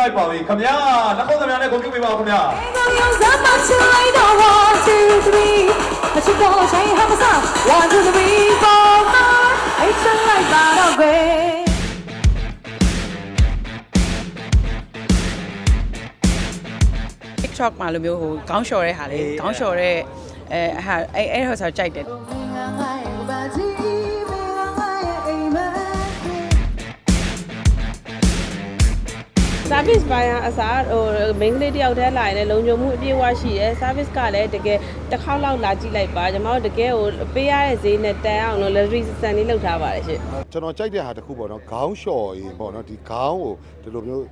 လိုက်ပါပြီခင်ဗျာလက်ခုပ်သမားနဲ့ဂုဏ်ပြုပေးပါဦးခင်ဗျာ Go young, I'm not too late. Oh, one, two, three. But you don't change how it's up. One, two, three, four, five. It's a light that of gray. TikTok မှာလိုမျိုးဟိုခေါင်းလျှော်တဲ့ဟာလေခေါင်းလျှော်တဲ့အဲဟာအဲ့အဲ့ဟိုဆိုကြိုက်တယ် service ဘိုင်းကအစားဟို main ကလေးတယောက်တည်းလာရင်လည်းလုံခြုံမှုအပြည့်အဝရှိရဲ service ကလည်းတကယ်တစ်ခေါက်လောက်လာကြည့်လိုက်ပါကျွန်တော်တို့တကယ်ဟိုပေးရတဲ့ဈေးနဲ့တန်အောင်လို့ luxury စံလေးလောက်ထားပါတယ်ရှင်ကျွန်တော်ကြိုက်တဲ့ဟာတစ်ခုပေါ့နော်ခေါင်းလျှော်ရင်ပေါ့နော်ဒီခေါင်းကိုဒီလိုမျိုး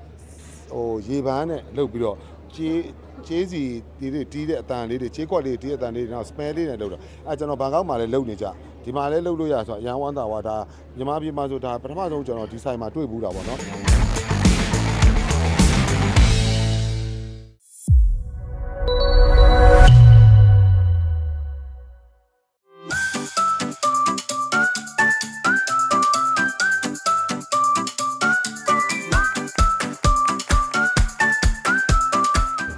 ဟိုရေပန်းနဲ့လှုပ်ပြီးတော့ကြေးကြေးစီတီးတွေတီးတဲ့အတန်လေးတွေကြေးကွက်လေးတီးတဲ့အတန်လေးတွေနောက် smell လေးနဲ့လှုပ်တာအဲကျွန်တော်ဘန်ကောက်မှာလည်းလှုပ်နေကြဒီမှာလည်းလှုပ်လို့ရဆိုတော့အရန်ဝမ်းသာဝါဒါညီမပြေမှာဆိုဒါပထမဆုံးကျွန်တော်ဒီဆိုင်မှာတွေ့ဘူးတာပေါ့နော်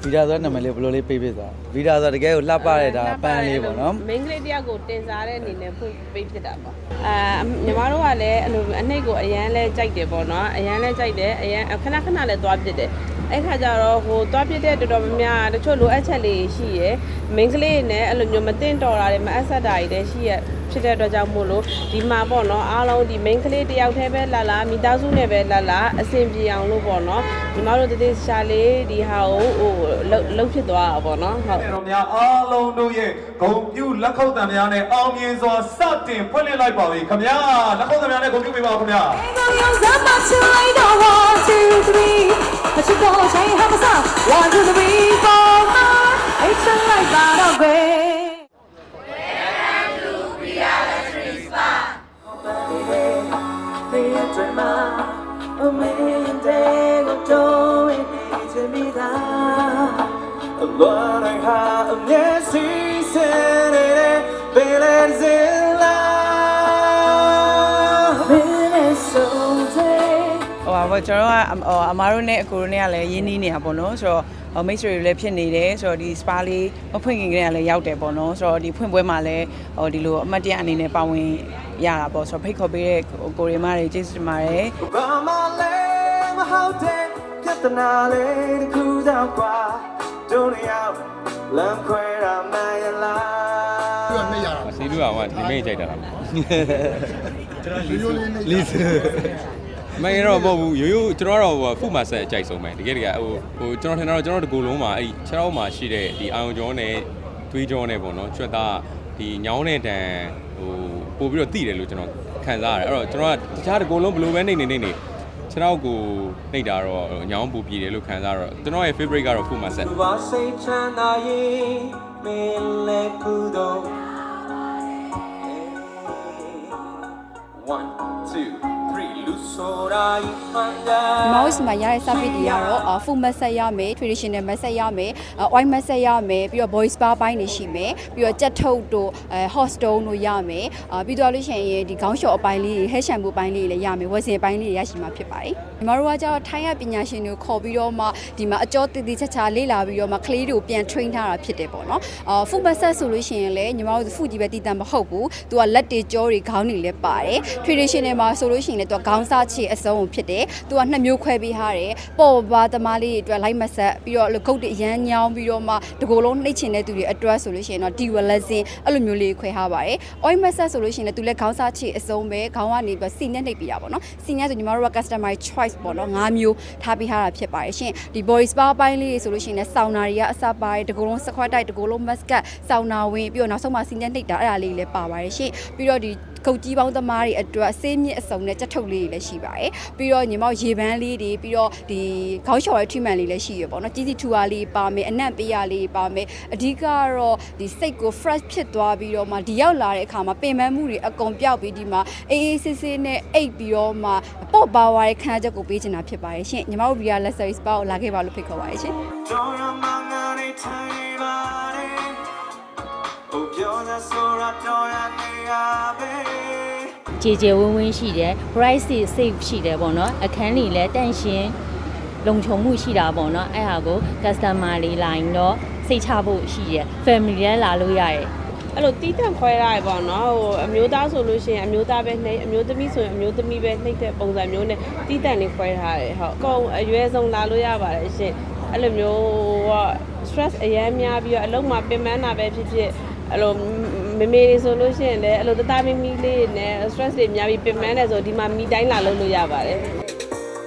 ဗီဒါဆိုတဲ့နာမည်လေးဘယ်လိုလေးပေးပေးစားဗီဒါဆိုတကယ်ကိုလှပတဲ့ဒါပန်းလေးပေါ့နော် main ကလေးတယောက်ကိုတင်စားတဲ့အနေနဲ့ဖွင့်ပေးဖြစ်တာပေါ့အာညီမတို့ကလည်းအဲ့လိုအနှိတ်ကိုအရန်လဲကြိုက်တယ်ပေါ့နော်အရန်လဲကြိုက်တယ်အရန်ခဏခဏလဲသွားပြစ်တယ်အဲ့ခါကျတော့ဟိုသွားပြစ်တဲ့တော်တော်များများတချို့လိုအပ်ချက်လေးရှိရယ် main ကလေးနဲ့အဲ့လိုမျိုးမတင်တော်တာတွေမအပ်ဆက်တာတွေလည်းရှိရ ဖြစ်တဲ့အတွက်ကြောင့်မို့လို့ဒီမှာပေါ့နော်အားလုံးဒီ main ကလေးတယောက်တည်းပဲလာလာမိသားစုနဲ့ပဲလာလာအဆင်ပြေအောင်လို့ပေါ့နော်ညီမတို့တည်တည်ရှာလေးဒီဟာကိုဟိုလှုပ်လှုပ်ဖြစ်သွားတာပေါ့နော်ဟုတ်ကျွန်တော်များအားလုံးတို့ရဲ့ဂုဏ်ပြုလက်ခုပ်သံများနဲ့အောင်မြင်စွာစတင်ဖွင့်လှစ်လိုက်ပါပြီခင်ဗျာလက်ခုပ်သံများနဲ့ဂုဏ်ပြုပေးပါဦးခင်ဗျာ Go young, I'm not too late. Oh, one, two, three. What I have, yes, he said it, feelings in love. Feelings so deep. ဟိုပါဘောကျွန်တော်ကအဟိုအမားတို့နဲ့အကိုတို့နဲ့ကလည်းရင်းနှီးနေတာပေါ့နော်ဆိုတော့ဟိုမိတ်ဆွေတွေလည်းဖြစ်နေတယ်ဆိုတော့ဒီ spa လေးမဖွင့်ခင်ကတည်းကလည်းရောက်တယ်ပေါ့နော်ဆိုတော့ဒီဖွင့်ပွဲမှာလည်းဟိုဒီလိုအမှတ်တရအနေနဲ့ပါဝင်ရတာပေါ့ဆိုတော့ဖိတ်ခေါ်ပေးတဲ့ကိုရီမားတွေကျေးဇူးတင်ပါတယ် Ramale, mahaute, katanale, the cruise out qua, don't out, lam quera, mayala. စီလူက မှဒီမိတ်ကြိုက်တာလားလီစမင်းတော့မဟုတ်ဘူးရိုးရိုးကျွန်တော်ကတော့ဟိုဖုမဆက်အကြိုက်ဆုံးပဲတကယ်တကယ်ဟိုဟိုကျွန်တော်ထင်တာတော့ကျွန်တော်ဒီကိုယ်လုံးမှာအဲ့ဒီခြေထောက်မှာရှိတဲ့ဒီအာယုံကြောနဲ့သွေးကြောနဲ့ပေါ့နော်ချွတ်သားဒီညောင်းတဲ့တန်ဟိုပို့ပြီးတော့တိတယ်လို့ကျွန်တော်ခံစားရတယ်အဲ့တော့ကျွန်တော်ကတခြားဒီကိုယ်လုံးဘယ်လိုပဲနေနေနေနေ ခြေထောက်ကိုနှိပ်တာတော့ညောင်းပူပြည်တယ်လို့ခံစားတော့ကျွန်တော်ရဲ့ favorite ကတော့ဖုမဆက် Luba say chanda ye, me le kudo. One, မောက်စ်မှာရတဲ့ service တွေကတော့ full massage ရမယ် traditional massage ရမယ် oil massage ရမယ်ပြီးတော့ body spa ဘိုင်းတွေရှိမယ်ပြီးတော့ကြက်ထုတ်တို့အဲ hot stone တို့ရမယ်အာပြီးတော့လို့ရှိရင်ဒီခေါင်းလျှော်အပိုင်းလေးတွေ hair shampoo ဘိုင်းလေးတွေလည်းရမယ်ဝက်စင်ဘိုင်းလေးတွေရရှိမှာဖြစ်ပါတယ်ဒီ မှာတော့ကကျတော့ထိုင်းရပညာရှင်တွေကိုခေါ်ပြီးတော့မှဒီမှာအကျော်တည်တည်ချာချာလေ့လာပြီးတော့မှကလေးတွေကိုပြန် train ထားတာဖြစ်တယ်ပေါ့နော်အာ full massage ဆိုလို့ရှိရင်လည်းညီမတို့ full ကြီးပဲတည်တံမဟုတ်ဘူးသူကလက်တွေကြောတွေခေါင်းတွေလည်းပါတယ် traditional မှာဆိုလို့ရှိရင်လည်းသူကခေါင်းစားချေအစုံဖြစ်တယ်သူကနှစ်မျိုးခွဲပေးထားတယ်ပေါ်ပါသမားလေးတွေအတွက် light massage ပြီးတော့ဂုတ်တွေအရန်ညောင်းပြီးတော့မှတကိုယ်လုံးနှိပ်ချင်တဲ့သူတွေအတွက်ဆိုလို့ရှိရင်တော့ D relaxing အဲ့လိုမျိုးလေးခွဲထားပါတယ် oil massage ဆိုလို့ရှိရင်လည်းသူလည်းခေါင်းစားချေအစုံပဲခေါင်းကနေပြီးစီနဲ့နှိပ်ပေးတာပေါ့နော်စီနဲ့ဆိုညီမတို့က customer choice ပေါ့နော်၅မျိုးထားပေးထားတာဖြစ်ပါတယ်ရှင်ဒီ body spa ပိုင်းလေးဆိုလို့ရှိရင်လည်းဆောင်းနာတွေကအစပါတယ်တကိုယ်လုံး squat တိုက်တကိုယ်လုံး mask ဆောင်းနာဝင်ပြီးတော့နောက်ဆုံးမှစီနဲ့နှိပ်တာအဲ့ဒါလေးလည်းပါပါတယ်ရှင်ပြီးတော့ဒီ ကုတ်ကြီးပေါင်းသမားတွေအတွက်ဆေးမြင့်အစုံနဲ့ကြက်ထုတ်လေးတွေလည်းရှိပါတယ်ပြီးတော့ညီမတို့ရေပန်းလေးတွေပြီးတော့ဒီခေါင်းလျှော်ရဲ့ treatment လေးလည်းရှိရပေါ့နော်ကြီးစီထူအားလေးပါမယ်အနံ့ပေးရလေးပါမယ်အဓိကကတော့ဒီစိတ်ကို fresh ဖြစ်သွားပြီးတော့မှဒီရောက်လာတဲ့အခါမှာပင်ပန်းမှုတွေအကုန်ပျောက်ပြီးဒီမှာအေးအေးဆေးဆေးနဲ့အိပ်ပြီးတော့မှပေါ့ပါဝါရဲ့ခံစားချက်ကိုပေးချင်တာဖြစ်ပါတယ်ရှင်ညီမတို့ Ria Luxury Spa ကိုလာခဲ့ပါလို့ဖိတ်ခေါ်ပါတယ်ရှင် ကြေကြေဝင်းဝင်းရှိတယ် price တွေ safe ရှိတယ်ပေါ့နော်အခန်းတွေလည်းတန့်ရှင်းလုံခြုံမှုရှိတာပေါ့နော်အဲ့ဟာကို customer လေးလာရင်တော့စိတ်ချဖို့ရှိရယ် family လည်းလာလို့ရတယ်အဲ့လိုတီးတန့်ခွဲရတယ်ပေါ့နော်ဟိုအမျိုးသားဆိုလို့ရှိရင်အမျိုးသားပဲနှိမ့်အမျိုးသမီးဆိုရင်အမျိုးသမီးပဲနှိမ့်တဲ့ပုံစံမျိုးနဲ့တီးတန့်လေးခွဲထားတယ်ဟုတ်အကုန်အရွယ်ဆုံးလာလို့ရပါတယ်ရှင်အဲ့လိုမျိုးဟို stress အများများပြီးတော့အလုံးမှာပင်ပန်းတာပဲဖြစ်ဖြစ် အဲ့လိုမမေတွေဆိုလို့ရှိရင်လည်းအဲ့လိုတသားမီမီလေးနဲ့ stress တွေများပြီးပင်ပန်းတယ်ဆိုဒီမှာမီတိုင်းလာလို့လို့ရပါတယ်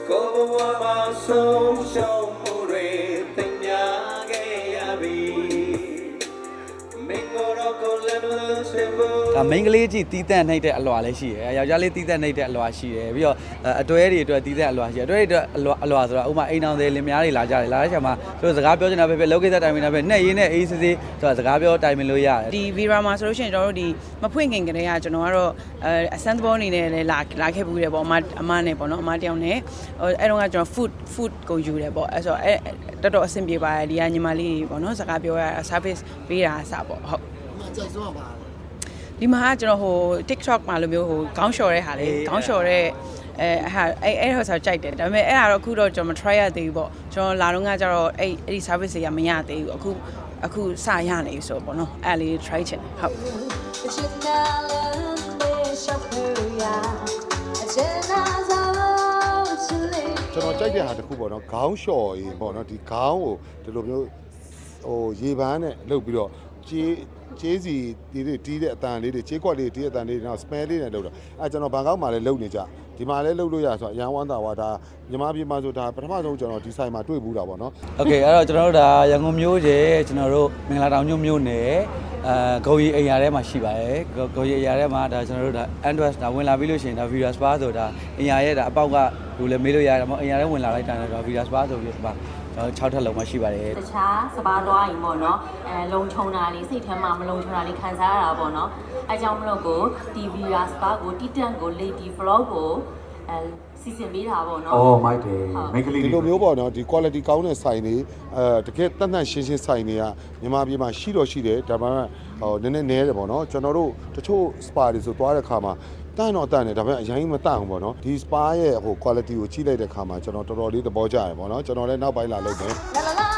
ကိုဘဝမှာဆုံးရှုံး ဒါ main ကလေးကြည့်တီးတန့်နှိပ်တဲ့အလွာလည်းရှိတယ်ယောက်ျားလေးတီးတန့်နှိပ်တဲ့အလွာရှိတယ်ပြီးတော့အဲအတွဲတွေအတွက်တီးတန့်အလွာရှိတယ်အတွဲတွေအတွက်အလွာအလွာဆိုတာဥပမာအိမ်အောင်တွေလင်မယားတွေလာကြတယ်လာတဲ့ချိန်မှာသူတို့စကားပြောချင်တာပဲပဲလောကိစ္စတိုင်မင်တာပဲနဲ့ရင်းနဲ့အေးစစ်စစ်ဆိုတာစကားပြောတိုင်မင်လို့ရတယ်ဒီ Vira မှာဆိုလို့ရှိရင်ကျွန်တော်တို့ဒီမဖွင့်ခင်ကတည်းကကျွန်တော်ကတော့အဲအစမ်းသဘောအနေနဲ့လည်းလာလာခဲ့ဘူးတယ်ပေါ့အမအမနဲ့ပေါ့နော်အမတယောက်နဲ့ဟိုအဲ့တော့ကကျွန်တော် food food ကိုယူတယ်ပေါ့အဲ့ဆိုတော့အဲတော်တော်အဆင်ပြေပါတယ်ဒီကညီမလေးတွေပေါ့နော်စကားပြောရတာ service ပေးတာအစားပေါ့ဟုတ် ဒီမှာကကျွန်တော်ဟို TikTok မှာလိုမျိုးဟိုခေါင်းလျှော်တဲ့ဟာလေးခေါင်းလျှော်တဲ့အဲအဲ့ဟာအဲ့အဲ့ဟိုဆိုကြိုက်တယ်ဒါပေမဲ့အဲ့ဟာတော့အခုတော့ကျွန်တော်မ try ရသေးဘူးပေါ့ကျွန်တော်လာတော့ကကျတော့အဲ့အဲ့ဒီ service တွေကမရသေးဘူးအခုအခုစရနေပြီဆိုပေါ့နော်အဲ့လေး try ချင်တယ်ဟုတ်ကျွန်တော်ကြိုက်တဲ့ဟာတစ်ခုပေါ့နော်ခေါင်းလျှော်ရင်ပေါ့နော်ဒီခေါင်းကိုဒီလိုမျိုးဟိုရေပန်းနဲ့လှုပ်ပြီးတော့ကြေး ကြေးစီတီးတွေတီးတဲ့အတန်လေးတွေကြေးကွက်လေးတီးတဲ့အတန်လေးတွေနောက် smell လေးနဲ့လှုပ်တာအဲကျွန်တော်ဘန်ကောက်မှာလည်းလှုပ်နေကြဒီမှာလည်းလှုပ်လို့ရဆိုအရန်ဝမ်းသာဝါဒါညီမပြည်မှာဆိုဒါပထမဆုံးကျွန်တော်ဒီဆိုင်မှာတွေ့ဘူးတာပေါ့နော် โอเคအဲ့တော့ကျွန်တော်တို့ဒါရန်ကုန်မြို့ကျကျွန်တော်တို့မင်္ဂလာတောင်မြို့မြို့နယ်အဲဂုံရီအိမ်ယာထဲမှာရှိပါတယ်ဂုံရီအိမ်ယာထဲမှာဒါကျွန်တော်တို့ဒါ Android ဒါဝင်လာပြီးလို့ရှိရင်ဒါ Virus Bar ဆိုတာအိမ်ယာရဲ့ဒါအပေါက်ကလူလည်းမေးလို့ရတယ်မဟုတ်အိမ်ယာထဲဝင်လာလိုက်တာလည်းဒါ Virus Bar ဆိုပြီးပါ ကျွန်တော်6ထပ်လုံးမှရှိပါတယ်တခြားစပါးသွားရင်ပေါ့နော်အဲလုံခြုံတာလေးစိတ်ထဲမှာမလုံခြုံတာလေးခံစားရတာပေါ့နော်အဲကြောင့်မလို့ကို TV ရာစပါးကိုတီတန့်ကို Lady Vlog ကိုအဲစီစဉ်ပေးတာပေါ့နော်အော်မိုက်တယ်မိတ်ကလေးဒီတွေလိုမျိုးပေါ့နော်ဒီ quality ကောင်းတဲ့ဆိုင်တွေအဲတကယ်တတ်တတ်ရှင်းရှင်းဆိုင်တွေကမြန်မာပြည်မှာရှိတော့ရှိတယ်ဒါပေမဲ့ဟိုနည်းနည်းနဲတယ်ပေါ့နော်ကျွန်တော်တို့တချို့ spa တွေဆိုသွားတဲ့ခါမှာ တန့်တော့တန့်တယ်ဒါပေမဲ့အရင်မတန့်ဘူးပေါ့နော်ဒီ spa ရဲ့ဟို quality ကိုကြည့်လိုက်တဲ့ခါမှာကျွန်တော်တော်တော်လေးသဘောကျတယ်ပေါ့နော်ကျွန်တော်လည်းနောက်ပိုင်းလာလုပ်တယ် La la la